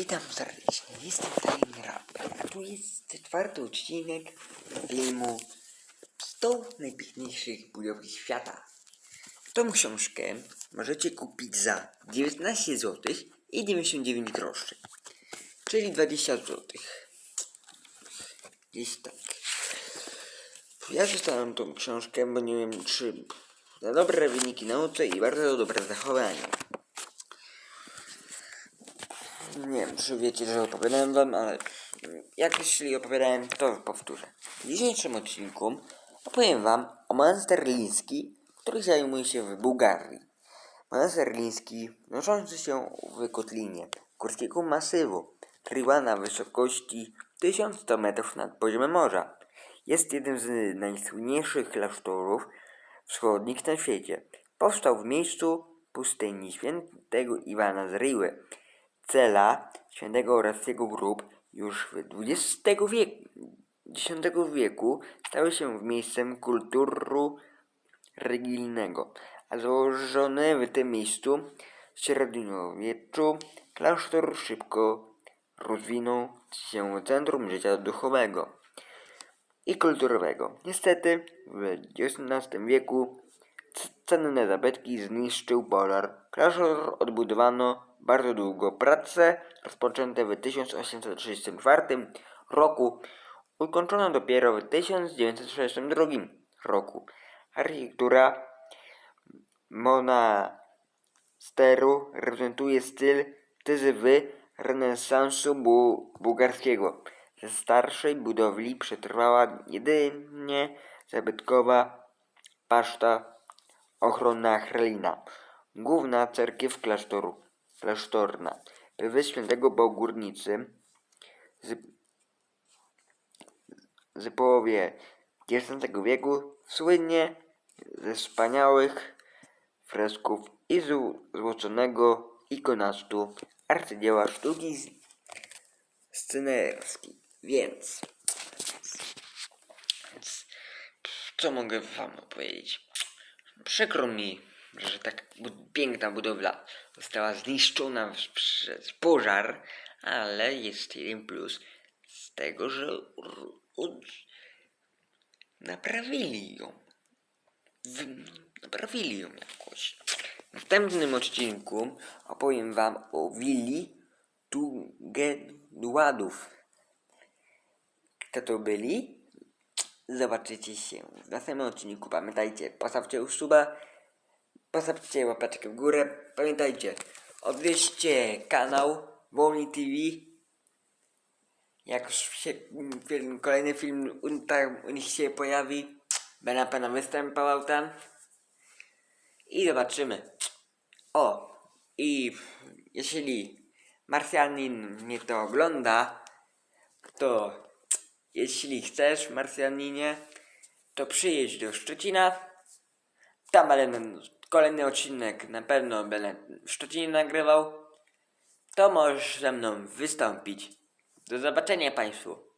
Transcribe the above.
Witam serdecznie, jestem Tajny Raper, a tu jest czwarty odcinek filmu 100 najpiękniejszych budowli świata. Tą książkę możecie kupić za 19 zł i 99 groszy, czyli 20 zł. Gdzieś tak. Ja dostałem tą książkę, bo nie wiem czy za dobre wyniki nauce i bardzo dobre zachowanie. Nie wiem, czy wiecie, że opowiadałem wam, ale jak jeśli opowiadałem, to powtórzę. W dzisiejszym odcinku opowiem wam o monster liński, który zajmuje się w Bułgarii. Monster liński, noszący się w kotlinie górskiego masywu, kryła na wysokości 1100 metrów nad poziomem morza. Jest jednym z najsłynniejszych klasztorów wschodnich na świecie. Powstał w miejscu pustyni świętego Iwana z Riły. Cela świętego oraz jego grób już w XX wieku, X wieku stały się miejscem kulturu religijnego, a złożony w tym miejscu w średniowieczu klasztor szybko rozwinął się w centrum życia duchowego i kulturowego. Niestety w XIX wieku cenne zabytki zniszczył pożar. Klasztor odbudowano bardzo długo. Prace rozpoczęte w 1834 roku ukończono dopiero w 1962 roku. Architektura monasteru reprezentuje styl tyzywy renesansu bu bułgarskiego. Ze starszej budowli przetrwała jedynie zabytkowa paszta ochronna Hrelina. Główna cerkiew klasztoru, klasztorna. Były świętego Bogórnicy z, z połowie XIX wieku słynnie ze wspaniałych fresków i zł- złoconego ikonastu arcydzieła sztuki scenerskiej. Więc co mogę wam opowiedzieć? Przykro mi, że tak piękna budowla została zniszczona przez pożar, ale jest jeden plus z tego, że naprawili ją. Naprawili ją jakoś. W następnym odcinku opowiem wam o willi Tugedładów. Kto to byli? Zobaczycie się w następnym odcinku. Pamiętajcie, postawcie suba, postawcie łapeczkę w górę. Pamiętajcie, odwiedźcie kanał Wolny TV. Jak już się mm, film, kolejny film u, tam, u nich się pojawi, będę na pewno występował tam. I zobaczymy. O, i jeśli Marsjanin mnie to ogląda, to jeśli chcesz, Marsjaninie, to przyjedź do Szczecina. Tam będę kolejny odcinek na pewno będę w Szczecinie nagrywał. To możesz ze mną wystąpić. Do zobaczenia Państwu.